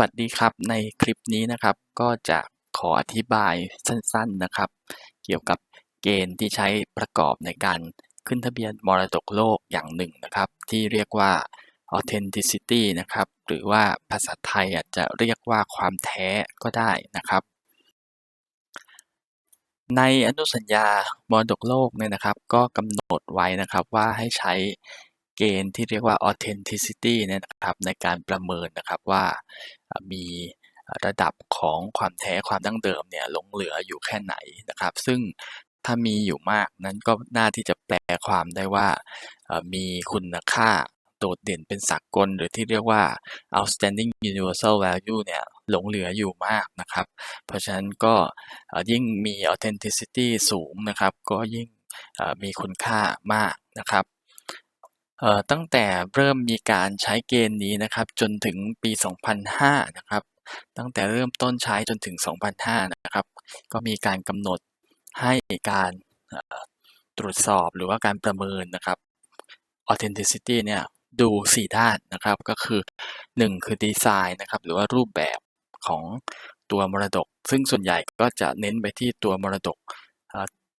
วัสดีครับในคลิปนี้นะครับ ก็จะขออธิบายสั้นๆนะครับ เกี่ยวกับเกณฑ์ที่ใช้ประกอบในการขึ้นทะเบียนมรดกโลกอย่างหนึ่งนะครับ ที่เรียกว่า authenticity นะครับ หรือว่าภาษาไทยอาจจะเรียกว่าความแท้ก็ได้นะครับ ในอนุสัญญามรดกโลกเนี่ยนะครับ ก็กำหนดไว้นะครับว่าให้ใช้ เกณฑ์ที่เรียกว่า authenticity เนี่ยนะครับในการประเมินนะครับว่ามีระดับของความแท้ความดั้งเดิมเนี่ยหลงเหลืออยู่แค่ไหนนะครับ ซึ่งถ้ามีอยู่มากนั้นก็น่าที่จะแปลความได้ว่ามีคุณค่าโดดเด่นเป็นสากล หรือที่เรียกว่า outstanding universal value เนี่ยหลงเหลืออยู่มากนะครับ เพราะฉะนั้นก็ยิ่งมี authenticity สูงนะครับ ก็ยิ่งมีคุณค่ามากนะครับ ตั้งแต่เริ่มมีการใช้เกณฑ์นี้นะครับจนถึงปี 2005 นะครับ ตั้งแต่เริ่มต้นใช้จนถึง 2005 นะครับ ก็มีการกำหนดให้การตรวจสอบหรือว่าการประเมินนะครับ authenticity เนี่ยดู 4 ด้านนะครับ ก็คือ 1 คือดีไซน์นะครับ หรือว่ารูปแบบของตัวมรดก ซึ่งส่วนใหญ่ก็จะเน้นไปที่ตัวมรดก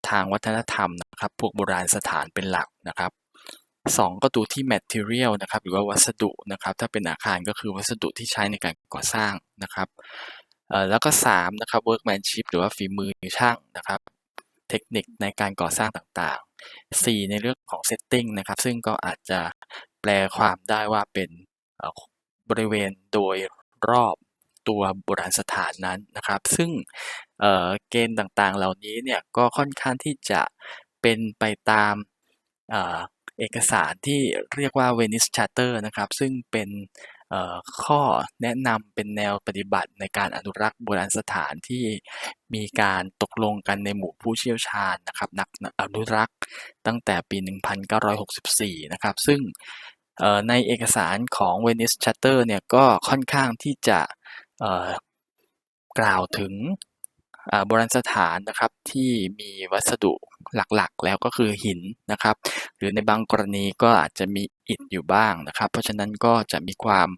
ทางวัฒนธรรมนะครับ พวกโบราณสถานเป็นหลักนะครับ 2 ก็ดูที่ material นะครับหรือว่าวัสดุนะครับถ้าเป็นอาคารก็คือวัสดุที่ใช้ในการก่อสร้างนะครับแล้วก็3นะครับ workmanship หรือว่าฝีมือช่างนะครับเทคนิคในการก่อสร้างต่างๆ 4 ในเรื่องของ setting นะครับ ซึ่งก็อาจจะแปลความได้ว่าเป็นบริเวณโดยรอบตัวโบราณสถานนั้นนะครับ ซึ่งเกณฑ์ต่างๆเหล่านี้เนี่ยก็ค่อนข้างที่จะเป็นไปตาม เอกสารที่เรียกว่า Venice Charter นะครับ ซึ่งเป็นข้อแนะนำเป็นแนวปฏิบัติในการอนุรักษ์โบราณสถานที่มีการตกลงกันในหมู่ผู้เชี่ยวชาญนะครับนักอนุรักษ์ตั้งแต่ปี 1964 นะครับ ซึ่งในเอกสารของ Venice Charter เนี่ยก็ค่อนข้างที่จะกล่าวถึงโบราณสถานนะครับที่มีวัสดุ หลักๆ แล้วก็คือหินนะครับ หรือในบางกรณีก็อาจจะมีอิฐอยู่บ้างนะครับ เพราะฉะนั้นก็จะมีความ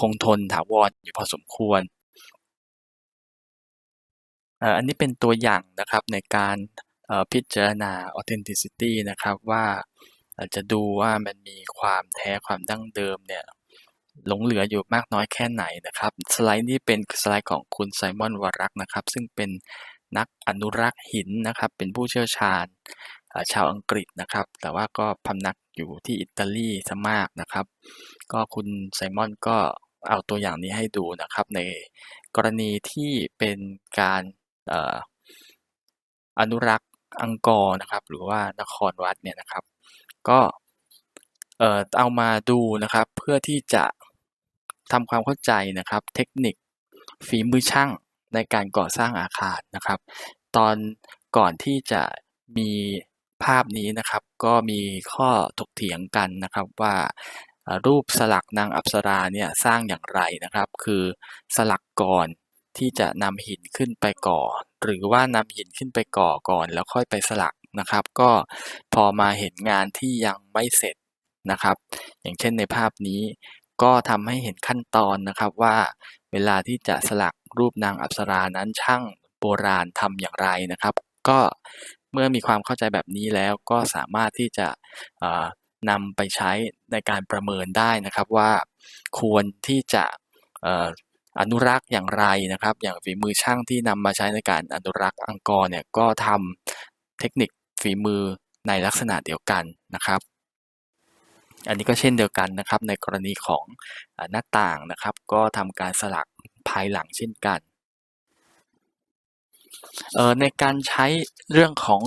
คงทนถาวรอยู่พอสมควรอันนี้เป็นตัวอย่างนะครับในการพิจารณา authenticity นะครับว่าจะดูว่ามันมีความแท้ความดั้งเดิมเนี่ยหลงเหลืออยู่มากน้อยแค่ไหนนะครับ สไลด์นี้เป็นสไลด์ของคุณไซมอนวารักนะครับ ซึ่งเป็น นักอนุรักษ์หินนะครับ เป็นผู้เชี่ยวชาญชาวอังกฤษนะครับ แต่ว่าก็พำนักอยู่ที่อิตาลีซะมากนะครับ ก็คุณไซมอนก็เอาตัวอย่างนี้ให้ดูนะครับ ในกรณีที่เป็นการอนุรักษ์อังกอร์นะครับ หรือว่านครวัดเนี่ยนะครับ ก็เอามาดูนะครับ เพื่อที่จะทำความเข้าใจนะครับ เทคนิคฝีมือช่าง ในการก่อสร้างอาคารนะครับ ตอนก่อนที่จะมีภาพนี้นะครับ ก็มีข้อถกเถียงกันนะครับว่ารูปสลักนางอัปสราเนี่ยสร้างอย่างไรนะครับ คือสลักก่อนที่จะนำหินขึ้นไปก่อ หรือว่านำหินขึ้นไปก่อก่อน แล้วค่อยไปสลักนะครับ ก็พอมาเห็นงานที่ยังไม่เสร็จนะครับ อย่างเช่นในภาพนี้ก็ทำให้เห็นขั้นตอนนะครับว่าเวลาที่จะสลัก รูปนางอัปสรานั้นช่างโบราณทำอย่างไรนะครับ ก็เมื่อมีความเข้าใจแบบนี้แล้วก็สามารถที่จะนำไปใช้ในการประเมินได้นะครับว่าควรที่จะอนุรักษ์อย่างไรนะครับ อย่างฝีมือช่างที่นำมาใช้ในการอนุรักษ์อังกอร์เนี่ยก็ทำเทคนิคฝีมือในลักษณะเดียวกันนะครับ อันนี้ก็เช่นเดียวกันนะครับ ในกรณีของหน้าต่างนะครับ ก็ทำการสลักายหลังเช่นกันในการใช้เรื่องของ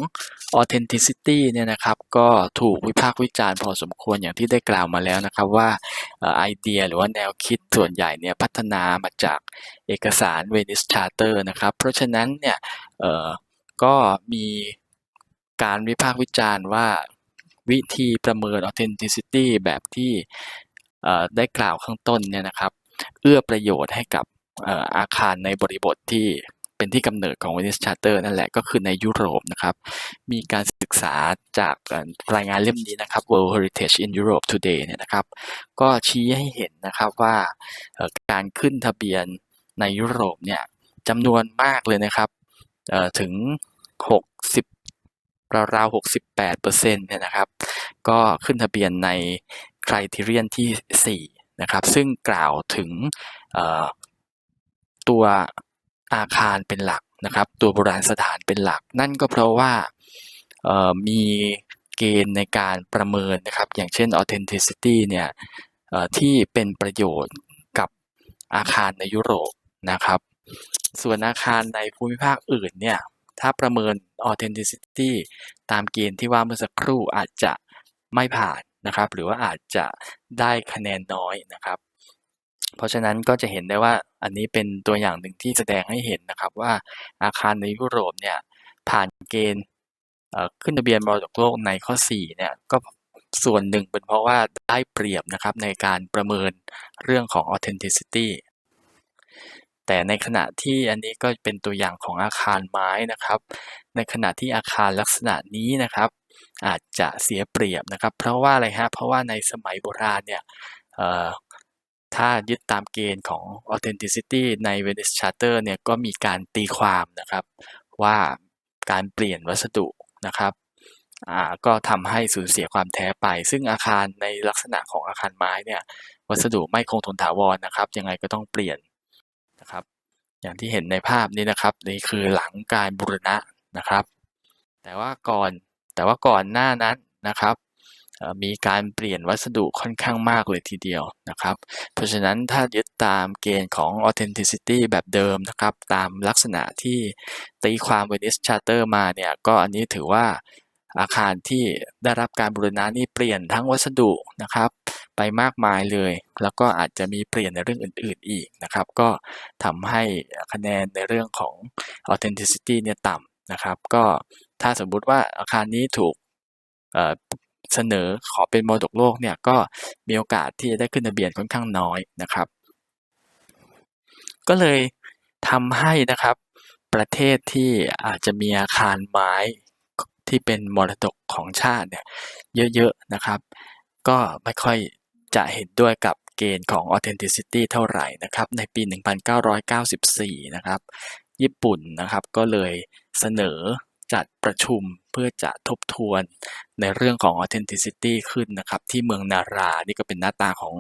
authenticity เนี่ยนะครับก็ถูกวิพากษ์วิจารณ์พอสมควรอย่างที่ได้กล่าวมาแล้วนะครับว่าไอเดียหรือว่าแนวคิดส่วนใหญ่เนี่ยพัฒนามาจากเอกสาร Venice Charter นะครับ เพราะฉะนั้นเนี่ยก็มีการวิพากษ์วิจารณ์ว่าวิธีประเมิน authenticity แบบที่ได้กล่าวข้างต้นเนี่ยนะครับ เอื้อประโยชน์ให้กับ อาคารในบริบทที่เป็นที่กำเนิดของ Venice Charter นั่นแหละก็คือในยุโรปนะครับ มีการศึกษาจากรายงานเล่มนี้นะครับ World Heritage in Europe Today เนี่ยนะครับ ก็ชี้ให้เห็นนะครับว่าการขึ้นทะเบียนในยุโรปเนี่ยจำนวนมากเลยนะครับถึง 60 ราวๆ 68เปอร์เซ็นต์เนี่ยนะครับ ก็ขึ้นทะเบียนใน Criterion ที่ 4 นะครับ ซึ่งกล่าวถึง ตัวอาคารเป็นหลักนะครับ ตัวโบราณสถานเป็นหลัก นั่นก็เพราะว่ามีเกณฑ์ในการประเมินนะครับ อย่างเช่น authenticity เนี่ยที่เป็นประโยชน์กับอาคารในยุโรปนะครับ ส่วนอาคารในภูมิภาคอื่นเนี่ยถ้าประเมิน authenticity ตามเกณฑ์ที่ว่าเมื่อสักครู่อาจจะไม่ผ่านนะครับ หรือว่าอาจจะได้คะแนนน้อยนะครับ เพราะฉะนั้นก็จะเห็นได้ว่าอันนี้เป็นตัวอย่างหนึ่งที่แสดงให้เห็นนะครับว่าอาคารในยุโรปเนี่ยผ่านเกณฑ์ขึ้นทะเบียนมรดกโลกในข้อ4เนี่ยก็ส่วนหนึ่งเป็นเพราะว่าได้เปรียบนะครับในการประเมินเรื่องของ authenticity แต่ในขณะที่อันนี้ก็เป็นตัวอย่างของอาคารไม้นะครับ ในขณะที่อาคารลักษณะนี้นะครับ อาจจะเสียเปรียบนะครับ เพราะว่าอะไรฮะเพราะว่าในสมัยโบราณเนี่ย ถ้ายึดตามเกณฑ์ของ authenticity ใน Venice Charter เนี่ยก็มีการตีความนะครับว่าการเปลี่ยนวัสดุนะครับอ่าก็ทำให้สูญเสียความแท้ไป ซึ่งอาคารในลักษณะของอาคารไม้เนี่ยวัสดุไม่คงทนถาวรนะครับ ยังไงก็ต้องเปลี่ยนนะครับอย่างที่เห็นในภาพนี้นะครับนี่คือหลังการบูรณะนะครับ แต่ว่าก่อนแต่ว่าก่อนหน้านั้นนะครับ มีการเปลี่ยนวัสดุค่อนข้างมากเลยทีเดียวนะครับ เพราะฉะนั้นถ้ายึดตามเกณฑ์ของ authenticity แบบเดิมนะครับ ตามลักษณะที่ตีความ Venice Charter มาเนี่ยก็อันนี้ถือว่าอาคารที่ได้รับการบูรณะนี่เปลี่ยนทั้งวัสดุนะครับ ไปมากมายเลย แล้วก็อาจจะมีเปลี่ยนในเรื่องอื่น ๆอีกนะครับ ก็ทำให้คะแนนในเรื่องของ authenticity เนี่ยต่ำนะครับ ก็ถ้าสมมุติว่าอาคารนี้ถูก เสนอขอเป็นมรดกโลกเนี่ยก็มีโอกาสที่จะได้ขึ้นทะเบียนค่อนข้างน้อยนะครับ ก็เลยทำให้นะครับ ประเทศที่อาจจะมีอาคารไม้ที่เป็นมรดกของชาติเนี่ยเยอะๆนะครับ ก็ไม่ค่อยจะเห็นด้วยกับเกณฑ์ของ authenticity เท่าไหร่นะครับ ในปี 1994 นะครับ ญี่ปุ่นนะครับก็เลยเสนอจัดประชุม เพื่อจะทบทวนในเรื่องของ authenticity ขึ้นนะครับที่เมืองนารา นี่ก็เป็นหน้าตาของ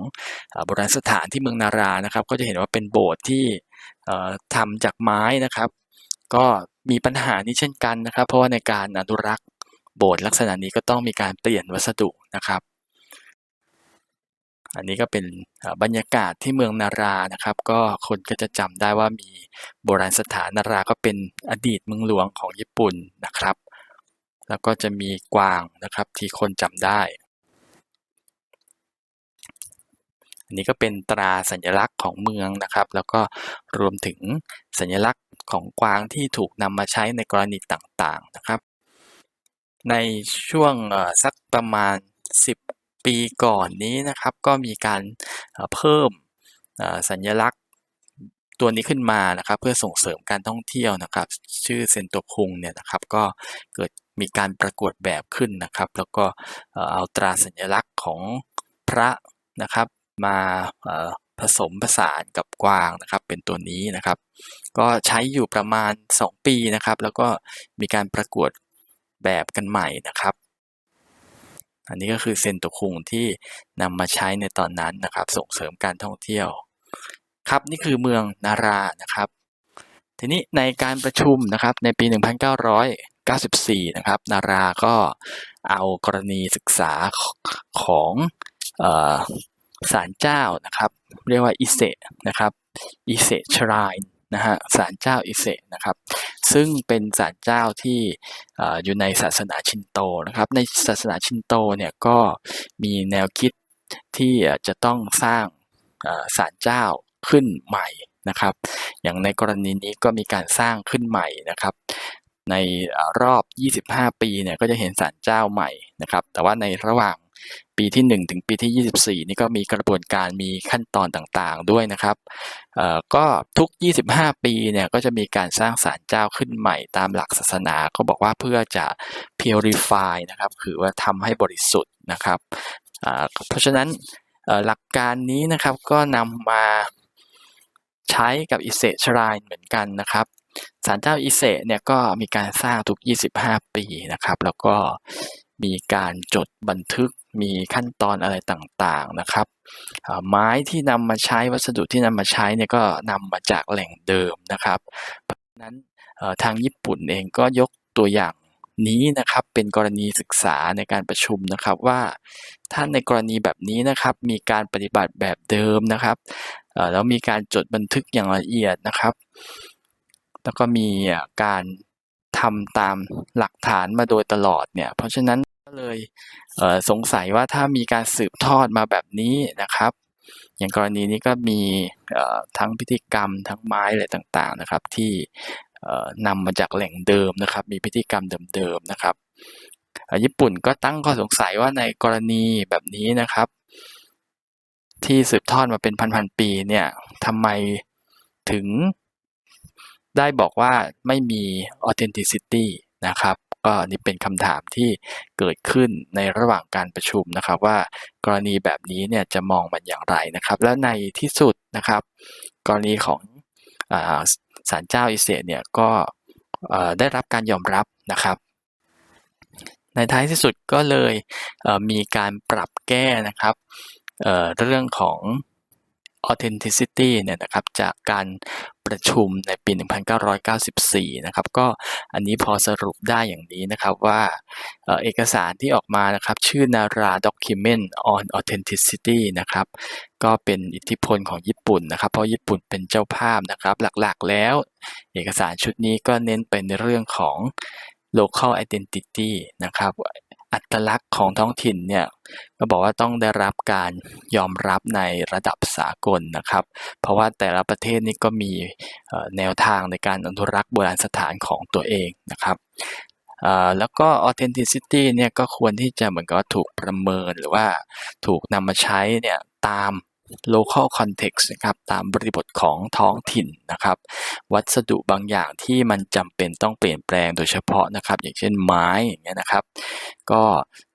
โบราณสถานที่เมืองนารานะครับ ก็จะเห็นว่าเป็นโบสถ์ที่ทำจากไม้นะครับ ก็มีปัญหานี้เช่นกันนะครับ เพราะว่าในการอนุรักษ์โบสถ์ลักษณะนี้ก็ต้องมีการเปลี่ยนวัสดุนะครับอันนี้ก็เป็นบรรยากาศที่เมืองนารานะครับ ก็คนก็จะจำได้ว่ามีโบราณสถานนาราก็เป็นอดีตเมืองหลวงของญี่ปุ่นนะครับ แล้วก็จะมีกวางนะครับที่คนจำได้ อันนี้ก็เป็นตราสัญลักษณ์ของเมืองนะครับ แล้วก็รวมถึงสัญลักษณ์ของกวางที่ถูกนำมาใช้ในกรณีต่างๆนะครับ ในช่วงสักประมาณ 10 ปีก่อนนี้นะครับ ก็มีการเพิ่มสัญลักษณ์ ตัวนี้ขึ้นมานะครับ เพื่อส่งเสริมการท่องเที่ยวนะครับ ชื่อเซนโตคุงเนี่ยนะครับก็เกิดมีการประกวดแบบขึ้นนะครับ แล้วก็เอาตราสัญลักษณ์ของพระนะครับมาผสมผสานกับกวางนะครับเป็นตัวนี้นะครับ ก็ใช้อยู่ประมาณ 2 ปีนะครับ แล้วก็มีการประกวดแบบกันใหม่นะครับ อันนี้ก็คือเซนโตคุงที่นำมาใช้ในตอนนั้นนะครับ ส่งเสริมการท่องเที่ยว ครับนี่คือเมืองนารานะครับ ทีนี้ในการประชุมนะครับในปี 1994 นะครับ นาราก็เอากรณีศึกษาของออศาลเจ้านะครับ เรียกว่าอิเซนะครับอิเซชรายนะฮะศาลเจ้าอิเซนะครับ ซึ่งเป็นศาลเจ้าที่อ่อยู่ในศาสนาชินโตนะครับ ในศาสนาชินโตเนี่ยก็มีแนวคิดที่จะต้องสร้างเอ่อศาลเจ้า ขึ้นใหม่นะครับ อย่างในกรณีนี้ก็มีการสร้างขึ้นใหม่นะครับ ในเอ่อรอบ 25 ปีเนี่ยก็จะเห็นศาลเจ้าใหม่นะครับ แต่ว่าในระหว่างปีที่ 1 ถึงปีที่ 24 นี่ก็มีกระบวนการมีขั้นตอนต่างๆด้วยนะครับเอ่อก็ทุก 25 ปีเนี่ยก็จะมีการสร้างศาลเจ้าขึ้นใหม่ตามหลักศาสนาก็บอกว่าเพื่อจะ purify นะครับคือว่าทำให้บริสุทธิ์นะครับเพราะฉะนั้นหลักการนี้นะครับก็นำมา ใช้กับอิเซชรายเหมือนกันนะครับศาลเจ้าอิเซเนี่ยก็มีการสร้างทุก 25 ปีนะครับ แล้วก็มีการจดบันทึกมีขั้นตอนอะไรต่างๆนะครับ ไม้ที่นำมาใช้วัสดุที่นำมาใช้เนี่ยก็นำมาจากแหล่งเดิมนะครับ เพราะนั้นทางญี่ปุ่นเองก็ยกตัวอย่าง นี้นะครับเป็นกรณีศึกษาในการประชุมนะครับว่าถ้าในกรณีแบบนี้นะครับ มีการปฏิบัติแบบเดิมนะครับแล้วมีการจดบันทึกอย่างละเอียดนะครับ แล้วก็มีการทำตามหลักฐานมาโดยตลอดเนี่ยเพราะฉะนั้นก็เลยเสงสัยว่าถ้ามีการสืบทอดมาแบบนี้นะครับ อย่างกรณีนี้ก็มีทั้งพิธีกรรมทั้งไม้อะไรต่างๆนะครับ ที่ นำมาจากแหล่งเดิมนะครับ มีพิธีกรรมเดิมๆนะครับ ญี่ปุ่นก็ตั้งข้อสงสัยว่าในกรณีแบบนี้นะครับ ที่สืบทอดมาเป็นพันๆปีเนี่ยทำไมถึงได้บอกว่าไม่มี authenticity นะครับก็นี่เป็นคำถามที่เกิดขึ้นในระหว่างการประชุมนะครับ ว่ากรณีแบบนี้เนี่ยจะมองมันอย่างไรนะครับ และในที่สุดนะครับ กรณีของ ศาลเจ้าอิเสเนี่ยก็ได้รับการยอมรับนะครับ ในท้ายที่สุดก็เลยเมีการปรับแก้นะครับเเรื่องของ authenticity เนี่ยนะครับจากการประชุมในปี 1994 นะครับก็อันนี้พอสรุปได้อย่างนี้นะครับว่าเอกสารที่ออกมานะครับชื่อ Nara Document on Authenticity นะครับก็เป็นอิทธิพลของญี่ปุ่นนะครับเพราะญี่ปุ่นเป็นเจ้าภาพนะครับหลักๆแล้ว เอกสารชุดนี้ก็เน้นไปในเรื่องของ local identity นะครับ อัตลักษณ์ของท้องถิ่นเนี่ยก็บอกว่าต้องได้รับการยอมรับในระดับสากลนะครับ เพราะว่าแต่ละประเทศนี่ก็มีแนวทางในการอนุรักษ์โบราณสถานของตัวเองนะครับแล้วก็ authenticity เนี่ยก็ควรที่จะเหมือนกับถูกประเมินหรือว่าถูกนำมาใช้เนี่ยตาม local context นะครับตามบริบทของท้องถิ่นนะครับ วัสดุบางอย่างที่มันจำเป็นต้องเปลี่ยนแปลงโดยเฉพาะนะครับ อย่างเช่นไม้อย่างเงี้ยนะครับ ก็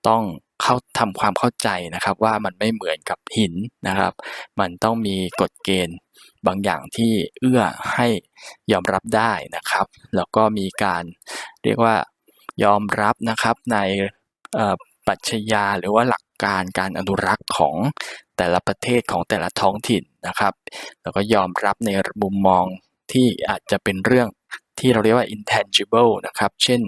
ต้องเข้าทำความเข้าใจนะครับว่ามันไม่เหมือนกับหินนะครับ มันต้องมีกฎเกณฑ์บางอย่างที่เอื้อให้ยอมรับได้นะครับ แล้วก็มีการเรียกว่ายอมรับนะครับในปรัชญาหรือว่าหลัก การการอนุรักษ์ของแต่ละประเทศของแต่ละท้องถิ่นนะครับ แล้วก็ยอมรับในมุมมองที่อาจจะเป็นเรื่องที่เราเรียกว่า intangible นะครับ เช่น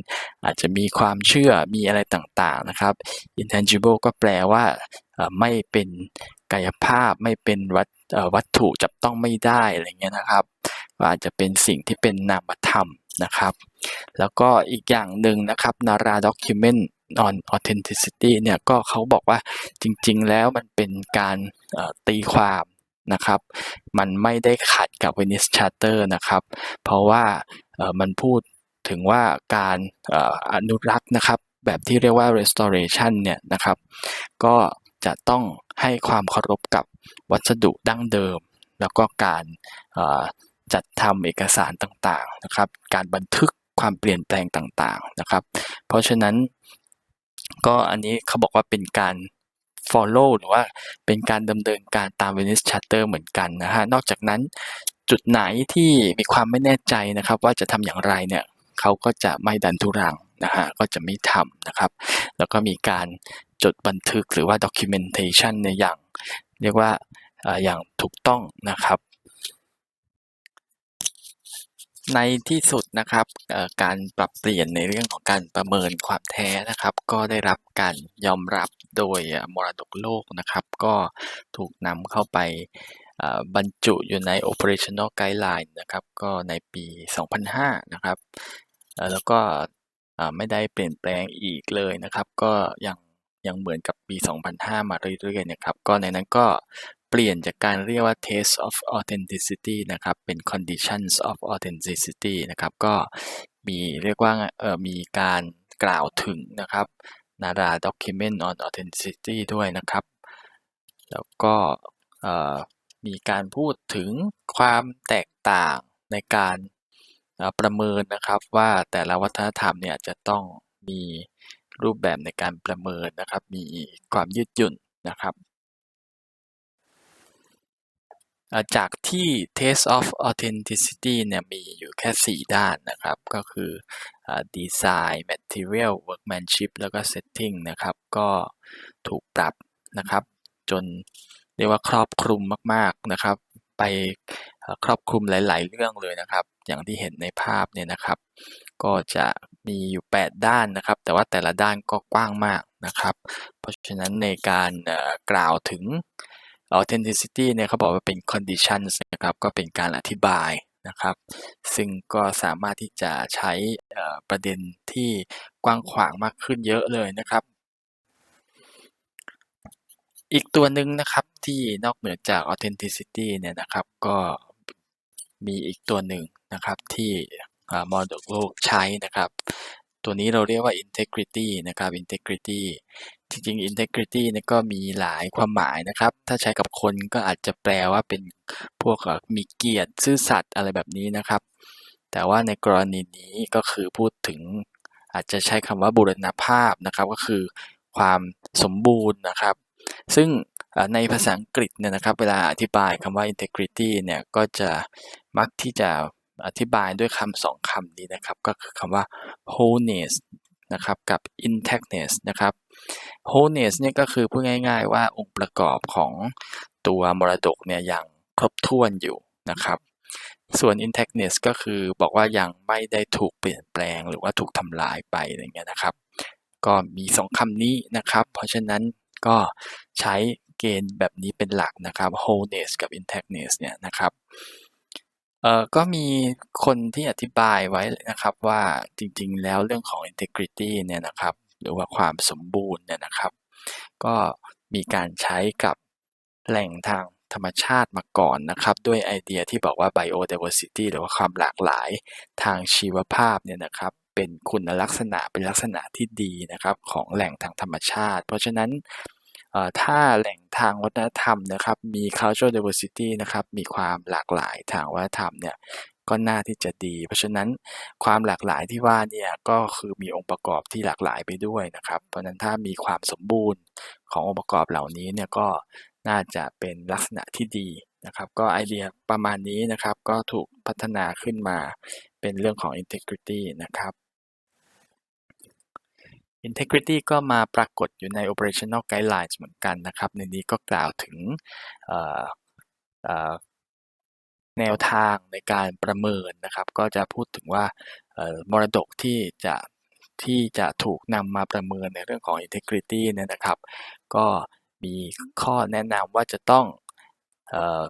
อาจจะมีความเชื่อมีอะไรต่างๆนะครับ intangible ก็แปลว่าไม่เป็นกายภาพไม่เป็นวัตวัตถุจับต้องไม่ได้อะไรเงี้ยนะครับอาจจะเป็นสิ่งที่เป็นนามธรรมนะครับ แล้วก็อีกอย่างหนึ่งนะครับ Nara Document on Authenticity เนี่ยก็เขาบอกว่าจริง ๆ แล้วมันเป็นการตีความนะครับ มันไม่ได้ขัดกับ Venice Charter นะครับ เพราะว่ามันพูดถึงว่าการอนุรักษ์นะครับแบบที่เรียกว่า restoration เนี่ยนะครับ ก็จะต้องให้ความเคารพกับวัสดุดั้งเดิม แล้วก็การจัดทำเอกสารต่างๆนะครับ การบันทึกความเปลี่ยนแปลงต่างๆนะครับ เพราะฉะนั้น ก็อันนี้เขาบอกว่าเป็นการ follow หรือว่าเป็นการดำเนินการตาม Venice Charter เหมือนกันนะฮะ นอกจากนั้นจุดไหนที่มีความไม่แน่ใจนะครับ ว่าจะทำอย่างไรเนี่ยเขาก็จะไม่ดันทุรังนะฮะก็จะไม่ทำนะครับ แล้วก็มีการจดบันทึกหรือว่า documentation ในอย่าง เรียกว่าอย่างถูกต้องนะครับ ในที่สุดนะครับการปรับเปลี่ยนในเรื่องของการประเมินความแท้นะครับ ก็ได้รับการยอมรับโดยมรดกโลกนะครับ ก็ถูกนำเข้าไปบรรจุอยู่ใน operational guideline นะครับ ก็ในปี 2005 นะครับ แล้วก็ไม่ได้เปลี่ยนแปลงอีกเลยนะครับ ก็ยังยังเหมือนกับปี 2005 มาเรื่อยๆนะครับ ก็ในนั้นก็ เปลี่ยนจากการเรียกว่า test of authenticity นะครับ เป็น conditions of authenticity นะครับ ก็มีเรียกว่าเออมีการกล่าวถึงนะครับ Nara Document on Authenticity ด้วยนะครับ แล้วก็มีการพูดถึงความแตกต่างในการประเมินนะครับว่าแต่ละวัฒนธรรมเนี่ยจะต้องมีรูปแบบในการประเมินนะครับ มีความยืดหยุ่นนะครับเอ่อ จากที่ Test of Authenticity เนี่ยมีอยู่แค่ 4 ด้านนะครับ ก็คืออ Design Material Workmanship แล้วก็ Setting นะครับ ก็ถูกปรับนะครับ จนเรียกว่าครอบคลุมมากๆนะครับ ไปครอบคลุมหลาย ๆ เรื่องเลยนะครับ อย่างที่เห็นในภาพเนี่ยนะครับ ก็จะมีอยู่ 8 ด้านนะครับ แต่ว่าแต่ละด้านก็กว้างมากนะครับ เพราะฉะนั้นในการกล่าวถึง authenticity เนี่ยเขาบอกว่าเป็น conditions นะครับก็เป็นการอธิบายนะครับ ซึ่งก็สามารถที่จะใช้ประเด็นที่กว้างขวางมากขึ้นเยอะเลยนะครับ อีกตัวหนึ่งนะครับที่นอกเหนือจาก authenticity เนี่ยนะครับก็มีอีกตัวหนึ่งนะครับที่มรดกโลกใช้นะครับ ตัวนี้เราเรียกว่า integrity นะครับ integrity จริงๆ integrity เนี่ยก็มีหลายความหมายนะครับ ถ้าใช้กับคนก็อาจจะแปลว่าเป็นพวกมีเกียรติซื่อสัตย์อะไรแบบนี้นะครับ แต่ว่าในกรณีนี้ก็คือพูดถึงอาจจะใช้คำว่าบูรณภาพนะครับ ก็คือความสมบูรณ์นะครับ ซึ่งในภาษาอังกฤษเนี่ยนะครับ เวลาอธิบายคำว่า integrity เนี่ยก็จะมักที่จะอธิบายด้วยคำสองคำนี้นะครับ ก็คือคำว่า wholeness นะครับกับ intactness นะครับ wholeness เนี่ยก็คือพูดง่าย ๆ ว่าองค์ประกอบของตัวมรดกเนี่ยยังครบถ้วนอยู่นะครับส่วน intactness ก็คือบอกว่ายังไม่ได้ถูกเปลี่ยนแปลงหรือว่าถูกทำลายไปอะไรเงี้ยนะครับ ก็มีสองคำนี้นะครับ เพราะฉะนั้นก็ใช้เกณฑ์แบบนี้เป็นหลักนะครับ wholeness กับ intactness เนี่ยนะครับเอ่อก็มีคนที่อธิบายไว้นะครับว่าจริงๆ แล้วเรื่องของ integrity เนี่ยนะครับ หรือว่าความสมบูรณ์เนี่ยนะครับ ก็มีการใช้กับแหล่งทางธรรมชาติมาก่อนนะครับ ด้วยไอเดียที่บอกว่า biodiversity หรือว่าความหลากหลายทางชีวภาพเนี่ยนะครับ เป็นคุณลักษณะเป็นลักษณะที่ดีนะครับของแหล่งทางธรรมชาติ เพราะฉะนั้นถ้าแหล่งทางวัฒนธรรมนะครับ มี cultural diversity นะครับ มีความหลากหลายทางวัฒนธรรมเนี่ย ก็น่าที่จะดี เพราะฉะนั้นความหลากหลายที่ว่าเนี่ยก็คือมีองค์ประกอบที่หลากหลายไปด้วยนะครับ เพราะฉะนั้นถ้ามีความสมบูรณ์ขององค์ประกอบเหล่านี้เนี่ยก็น่าจะเป็นลักษณะที่ดีนะครับ ก็ไอเดียประมาณนี้นะครับ ก็ถูกพัฒนาขึ้นมาเป็นเรื่องของ integrity นะครับ integrity ก็มาปรากฏอยู่ใน operational guidelines เหมือนกันนะครับ ในนี้ก็กล่าวถึง แนวทางในการประเมินนะครับ ก็จะพูดถึงว่ามรดกที่จะที่จะถูกนำมาประเมินในเรื่องของ integrity เนี่ยนะครับ ก็มีข้อแนะนำว่าจะต้องออ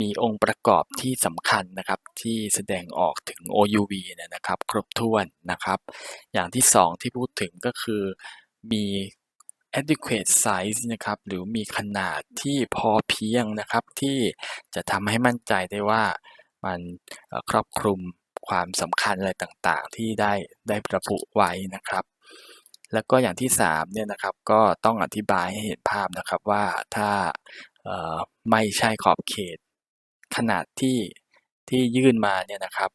มีองค์ประกอบที่สำคัญนะครับที่แสดงออกถึง OUV เนี่ยนะครับ ครบถ้วนนะครับ อย่างที่สองที่พูดถึงก็คือมี adequate size นะครับหรือมีขนาดที่พอเพียงนะครับ ที่จะทำให้มั่นใจได้ว่ามันครอบคลุมความสำคัญอะไรต่างๆ ที่ได้ได้ระบุไว้นะครับ แล้วก็อย่างที่สามเนี่ยนะครับก็ต้องอธิบายให้เห็นภาพนะครับว่าถ้าไม่ใช่ขอบเขตขนาดที่ที่ยื่นมาเนี่ยนะครับ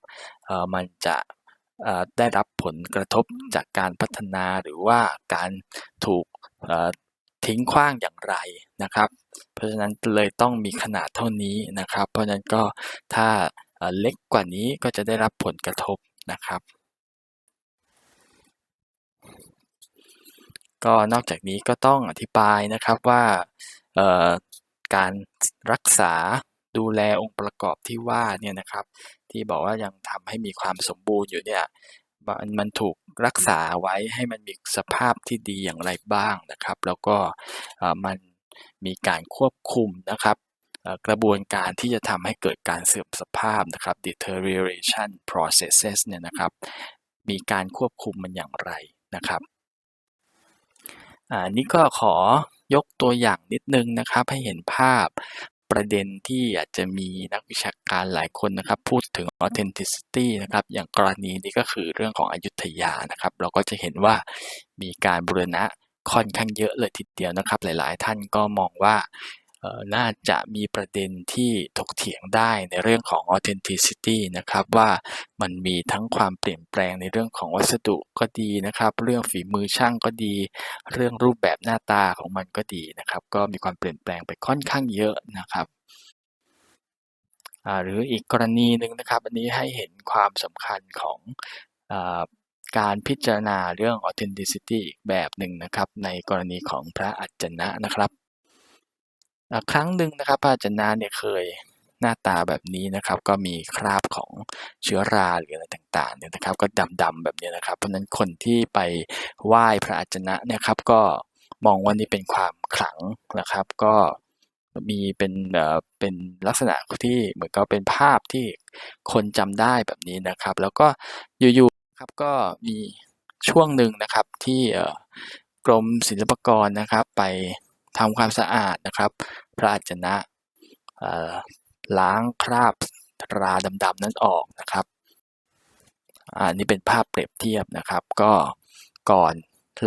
มันจะ ได้รับผลกระทบจากการพัฒนาหรือว่าการถูกทิ้งขว้างอย่างไรนะครับ เพราะฉะนั้นเลยต้องมีขนาดเท่านี้นะครับ เพราะฉะนั้นก็ถ้าเล็กกว่านี้ก็จะได้รับผลกระทบนะครับ ก็นอกจากนี้ก็ต้องอธิบายนะครับว่าการรักษาดูแลองค์ประกอบที่ว่าเนี่ยนะครับ ที่บอกว่ายังทำให้มีความสมบูรณ์อยู่เนี่ยมันมันถูกรักษาไว้ให้มันมีสภาพที่ดีอย่างไรบ้างนะครับ แล้วก็มันมีการควบคุมนะครับกระบวนการที่จะทำให้เกิดการเสื่อมสภาพนะครับ deterioration processes เนี่ยนะครับ มีการควบคุมมันอย่างไรนะครับอ่านี่ก็ขอยกตัวอย่างนิดนึงนะครับให้เห็นภาพ ประเด็นที่อาจจะมีนักวิชาการหลายคนนะครับ พูดถึง authenticity นะครับ อย่างกรณีนี้ก็คือเรื่องของอยุธยานะครับ เราก็จะเห็นว่ามีการบูรณะค่อนข้างเยอะเลยทีเดียวนะครับ หลาย ๆ ท่านก็มองว่า น่าจะมีประเด็นที่ถกเถียงได้ในเรื่องของ authenticity นะครับว่ามันมีทั้งความเปลี่ยนแปลงในเรื่องของวัสดุก็ดีนะครับ เรื่องฝีมือช่างก็ดี เรื่องรูปแบบหน้าตาของมันก็ดีนะครับ ก็มีความเปลี่ยนแปลงไปค่อนข้างเยอะนะครับหรืออีกกรณีหนึ่งนะครับ อันนี้ให้เห็นความสำคัญของอการพิจารณาเรื่อง authenticity อีกแบบหนึ่งนะครับ ในกรณีของพระอัจฉนะนะครับ ครั้งหนึ่งนะครับพระอัจฉนะเนี่ยเคยหน้าตาแบบนี้นะครับ ก็มีคราบของเชื้อราหรืออะไรต่างๆเนี่ยนะครับ ก็ดำๆแบบนี้นะครับ เพราะนั้นคนที่ไปไหว้พระอัจฉนะเนี่ยครับก็มองว่านี่เป็นความขลังนะครับ ก็มีเป็นเอ่อเป็นลักษณะที่เหมือนกับเป็นภาพที่คนจำได้แบบนี้นะครับ แล้วก็อยู่ๆครับก็มีช่วงหนึ่งนะครับที่กรมศิลปากรนะครับไป ทำความสะอาดนะครับ พระอัจนะล้างคราบราดำๆนั้นออกนะครับอ่านี่เป็นภาพเปรียบเทียบนะครับ ก็ก่อน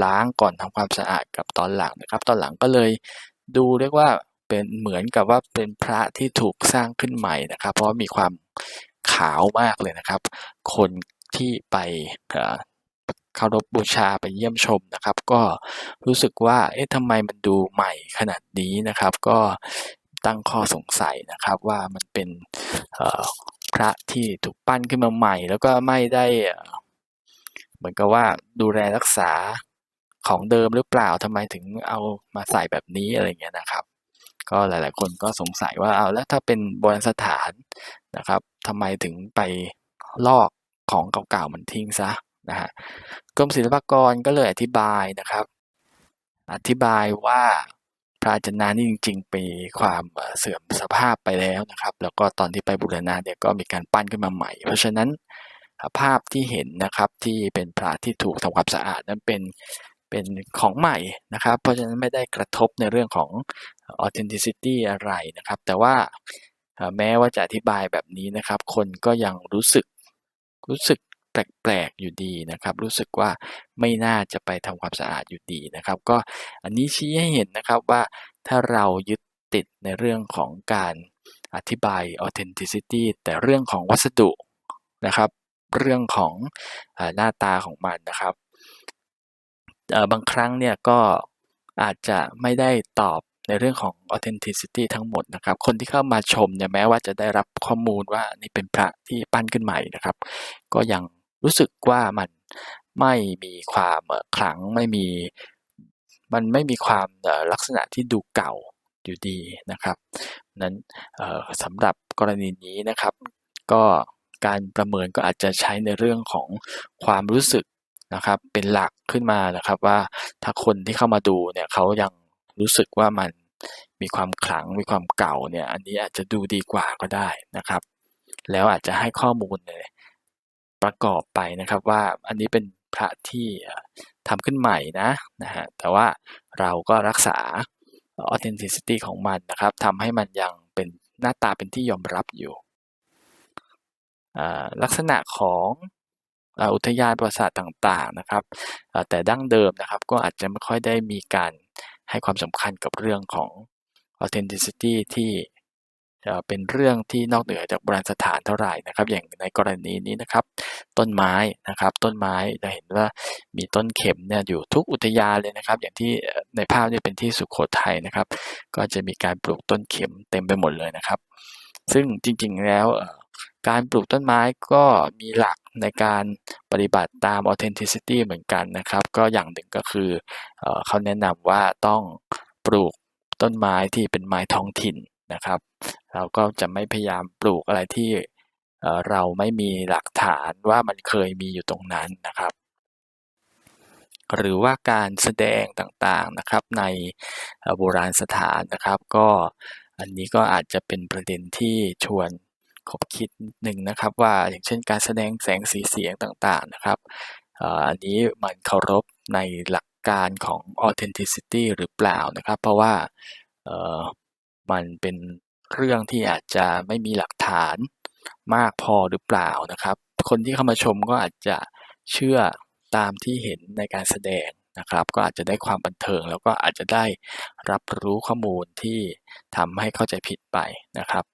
ล้างก่อนทำความสะอาดกับตอนหลังนะครับ ตอนหลังก็เลยดูเรียกว่าเป็นเหมือนกับว่าเป็นพระที่ถูกสร้างขึ้นใหม่นะครับ เพราะมีความขาวมากเลยนะครับ คนที่ไป เคารพบูชาไปเยี่ยมชมนะครับ ก็รู้สึกว่าเอ๊ะทำไมมันดูใหม่ขนาดนี้นะครับ ก็ตั้งข้อสงสัยนะครับว่ามันเป็นพระที่ถูกปั้นขึ้นมาใหม่ แล้วก็ไม่ได้เหมือนกับว่าดูแลรักษาของเดิมหรือเปล่าทำไมถึงเอามาใส่แบบนี้อะไรเงี้ยนะครับ ก็หลาย ๆ คนก็สงสัยว่าเอาแล้วถ้าเป็นโบราณสถานนะครับทำไมถึงไปลอกของเก่าๆมันทิ้งซะ นะฮะกรมศิลปากรก็เลยอธิบายนะครับ อธิบายว่าพระอาจนานี่จริงๆมีความเสื่อมสภาพไปแล้วนะครับ แล้วก็ตอนที่ไปบูรณะเนี่ยก็มีการปั้นขึ้นมาใหม่ เพราะฉะนั้นภาพที่เห็นนะครับที่เป็นพระที่ถูกทำความสะอาดนั้นเป็นเป็นของใหม่นะครับ เพราะฉะนั้นไม่ได้กระทบในเรื่องของ authenticity อะไรนะครับ แต่ว่าแม้ว่าจะอธิบายแบบนี้นะครับ คนก็ยังรู้สึกรู้สึก แปลกๆอยู่ดีนะครับ รู้สึกว่าไม่น่าจะไปทำความสะอาดอยู่ดีนะครับ ก็อันนี้ชี้ให้เห็นนะครับว่าถ้าเรายึดติดในเรื่องของการอธิบาย authenticity แต่เรื่องของวัสดุนะครับ เรื่องของอหน้าตาของมันนะครับบางครั้งเนี่ยก็อาจจะไม่ได้ตอบในเรื่องของ authenticity ทั้งหมดนะครับ คนที่เข้ามาชมเนี่ยแม้ว่าจะได้รับข้อมูลว่านี่เป็นพระที่ปั้นขึ้นใหม่นะครับ ก็ยัง รู้สึกว่ามันไม่มีความขลังไม่มีมันไม่มีความลักษณะที่ดูเก่าอยู่ดีนะครับนั้นสำหรับกรณีนี้นะครับ ก็การประเมินก็อาจจะใช้ในเรื่องของความรู้สึกนะครับเป็นหลักขึ้นมานะครับว่าถ้าคนที่เข้ามาดูเนี่ยเขายังรู้สึกว่ามันมีความขลังมีความเก่าเนี่ยอันนี้อาจจะดูดีกว่าก็ได้นะครับ แล้วอาจจะให้ข้อมูลเนี่ย ประกอบไปนะครับว่าอันนี้เป็นพระที่ทำขึ้นใหม่นะนะฮะแต่ว่าเราก็รักษา authenticity ของมันนะครับทำให้มันยังเป็นหน้าตาเป็นที่ยอมรับอยู่ ลักษณะของอุทยานประวัติศาสตร์ต่างๆนะครับแต่ดั้งเดิมนะครับก็อาจจะไม่ค่อยได้มีการให้ความสำคัญกับเรื่องของ authenticity ที่ เป็นเรื่องที่นอกเหนือจากโบราณสถานเท่าไหร่นะครับ อย่างในกรณีนี้นะครับ ต้นไม้นะครับ ต้นไม้จะเห็นว่ามีต้นเข็มเนี่ยอยู่ทุกอุทยานเลยนะครับ อย่างที่ในภาพนี่เป็นที่สุโขทัยนะครับ ก็จะมีการปลูกต้นเข็มเต็มไปหมดเลยนะครับ ซึ่งจริงๆแล้วการปลูกต้นไม้ก็มีหลักในการปฏิบัติตาม authenticity เหมือนกันนะครับ ก็อย่างหนึ่งก็คือเออเขาแนะนำว่าต้องปลูกต้นไม้ที่เป็นไม้ท้องถิ่นนะครับ เราก็จะไม่พยายามปลูกอะไรที่เราไม่มีหลักฐานว่ามันเคยมีอยู่ตรงนั้นนะครับ หรือว่าการแสดงต่างๆนะครับในโบราณสถานนะครับ ก็อันนี้ก็อาจจะเป็นประเด็นที่ชวนคบคิดหนึ่งนะครับ ว่าอย่างเช่นการแสดงแสงสีเสียงต่างๆนะครับอันนี้มันเคารพในหลักการของ authenticity หรือเปล่านะครับ เพราะว่ามันเป็น เรื่องที่อาจจะไม่มีหลักฐานมากพอหรือเปล่านะครับ คนที่เข้ามาชมก็อาจจะเชื่อตามที่เห็นในการแสดงนะครับ ก็อาจจะได้ความบันเทิง แล้วก็อาจจะได้รับรู้ข้อมูลที่ทำให้เข้าใจผิดไปนะครับ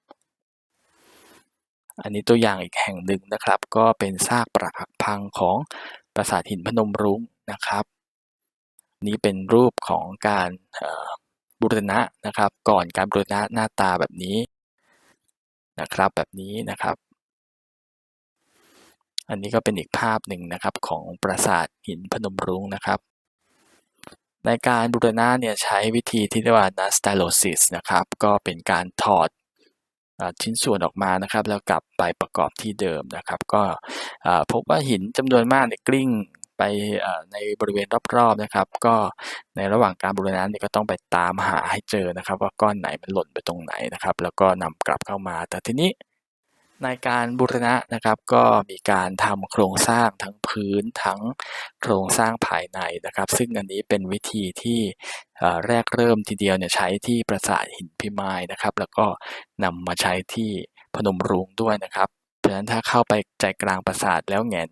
อันนี้ตัวอย่างอีกแห่งหนึ่งนะครับ ก็เป็นซากปรักหักพังของปราสาทหินพนมรุ้งนะครับ นี้เป็นรูปของการ บูรณะนะครับ ก่อนการบูรณะหน้าตาแบบนี้นะครับแบบนี้นะครับ อันนี้ก็เป็นอีกภาพหนึ่งนะครับของปราสาทหินพนมรุ้งนะครับ ในการบูรณะเนี่ยใช้วิธีที่เรียกว่า Nastalosis นะครับ ก็เป็นการถอดชิ้นส่วนออกมานะครับ แล้วกลับไปประกอบที่เดิมนะครับ ก็พบว่าหินจำนวนมากเนี่ยกลิ้ง ไปในบริเวณรอบๆนะครับ ก็ในระหว่างการบูรณะเนี่ยก็ต้องไปตามหาให้เจอนะครับ ว่าก้อนไหนมันหล่นไปตรงไหนนะครับ แล้วก็นำกลับเข้ามา แต่ทีนี้ในการบูรณะนะครับก็มีการทำโครงสร้างทั้งพื้นทั้งโครงสร้างภายในนะครับ ซึ่งอันนี้เป็นวิธีที่แรกเริ่มทีเดียวเนี่ยใช้ที่ปราสาทหินพิมายนะครับ แล้วก็นำมาใช้ที่พนมรุ้งด้วยนะครับ เพราะฉะนั้นถ้าเข้าไปใจกลางปราสาทแล้วแหงน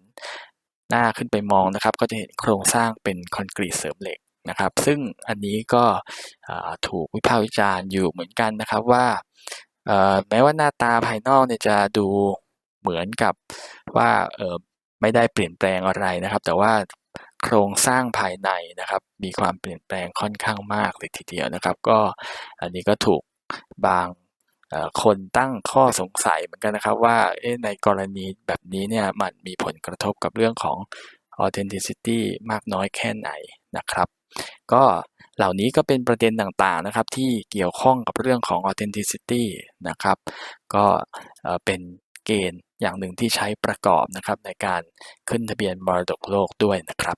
หน้าขึ้นไปมองนะครับ ก็จะเห็นโครงสร้างเป็นคอนกรีตเสริมเหล็กนะครับ ซึ่งอันนี้ก็ถูกวิพากษ์วิจารณ์อยู่เหมือนกันนะครับว่าแม้ว่าหน้าตาภายนอกเนี่ยจะดูเหมือนกับว่าไม่ได้เปลี่ยนแปลงอะไรนะครับ แต่ว่าโครงสร้างภายในนะครับ มีความเปลี่ยนแปลงค่อนข้างมากเลยทีเดียวนะครับ ก็อันนี้ก็ถูกบาง คนตั้งข้อสงสัยเหมือนกันนะครับว่าในกรณีแบบนี้เนี่ยมันมีผลกระทบกับเรื่องของ authenticity มากน้อยแค่ไหนนะครับ ก็เหล่านี้ก็เป็นประเด็นต่างๆนะครับ ที่เกี่ยวข้องกับเรื่องของ authenticity นะครับ ก็เอ่อเป็นเกณฑ์อย่างหนึ่งที่ใช้ประกอบนะครับในการขึ้นทะเบียนมรดกโลกด้วยนะครับ